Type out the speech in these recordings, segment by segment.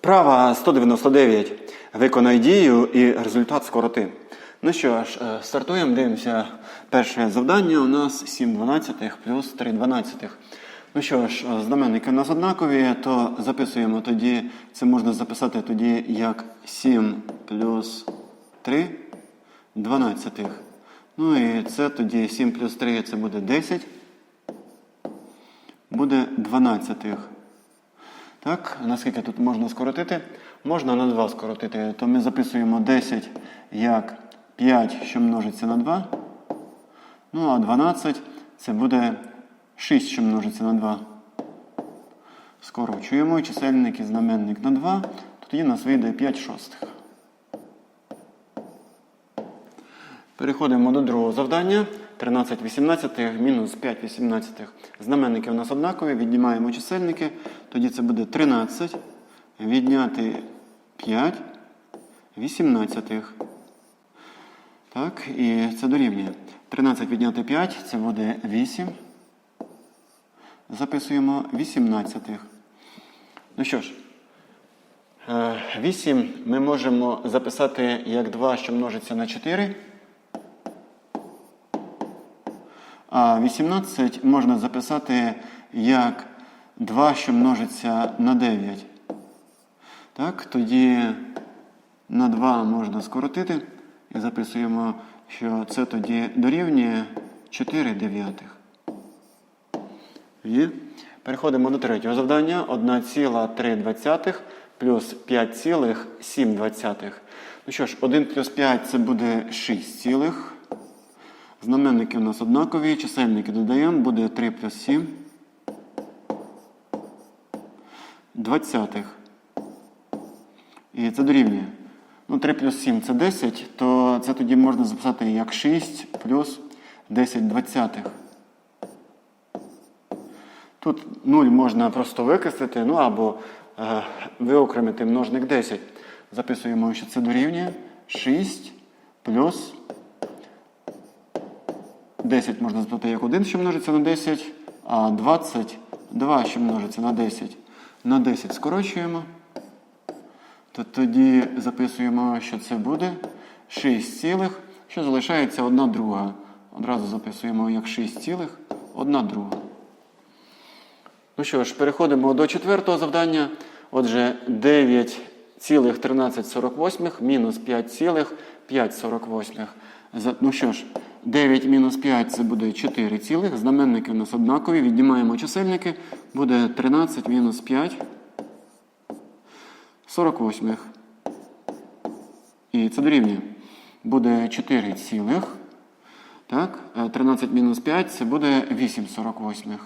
Вправа 199. Виконай дію і результат скороти. Ну що ж, е, стартуємо, дивимося. Перше завдання у нас 7 дванадцятих плюс 3 дванадцятих. Ну що ж, е, знаменники у нас однакові, то записуємо тоді, це можна записати тоді як 7 плюс 3 дванадцятих. Ну і це тоді 7 плюс 3 це буде 10. Буде 12. Так, наскільки тут можна скоротити? Можна на 2 скоротити. То ми записуємо 10 як 5, що множиться на 2. Ну, а 12 це буде 6, що множиться на 2. Скорочуємо чисельник і знаменник на 2. Тоді у нас вийде 5 шостих. Переходимо до другого завдання. 13 18 мінус 5 18. Знаменники у нас однакові, віднімаємо чисельники. Тоді це буде 13. Відняти 5 18. Так, і це дорівнює. 13 відняти 5 це буде 8. Записуємо 18. Ну що ж, е, 8 ми можемо записати як 2, що множиться на 4. А 18 можна записати як 2, що множиться на 9. Так, тоді на 2 можна скоротити. І записуємо, що це тоді дорівнює 4 дев'ятих. Є. Переходимо до третього завдання. 1,3 плюс 5,7. Ну що ж, 1 плюс 5 це буде 6 цілих. Знаменники у нас однакові, чисельники додаємо, буде 3 плюс 7. Двадцятих. І це дорівнює. Ну, 3 плюс 7 це 10, то це тоді можна записати як 6 плюс 10 двадцятих. Тут 0 можна просто викреслити, ну або е, виокремити множник 10. Записуємо, що це дорівнює 6 плюс 10 можна записати як 1, що множиться на 10, а 22, що множиться на 10. На 10 скорочуємо. То тоді записуємо, що це буде 6 цілих, що залишається 1 друга. Одразу записуємо як 6 цілих, 1 друга. Ну що ж, переходимо до четвертого завдання. Отже, 9,1348 мінус 5,548. Ну що ж, 9 мінус 5 це буде 4 цілих. Знаменники у нас однакові. Віднімаємо чисельники. Буде 13 мінус 5. 48. І це дорівнює. Буде 4 цілих. Так, е, 13 мінус 5 це буде 8 48.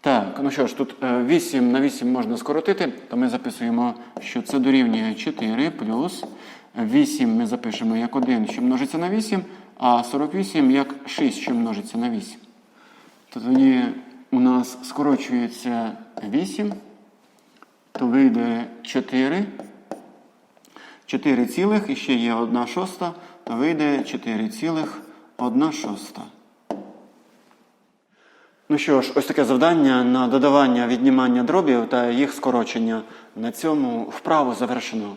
Так, ну що ж, тут е, 8 на 8 можна скоротити, то ми записуємо, що це дорівнює 4 плюс 8 ми запишемо як 1, що множиться на 8, а 48 як 6, що множиться на 8. То тоді у нас скорочується 8, то вийде 4. 4 цілих, і ще є 1 шоста, то вийде 4 цілих 1 шоста. Ну що ж, ось таке завдання на додавання віднімання дробів та їх скорочення. На цьому вправу завершено.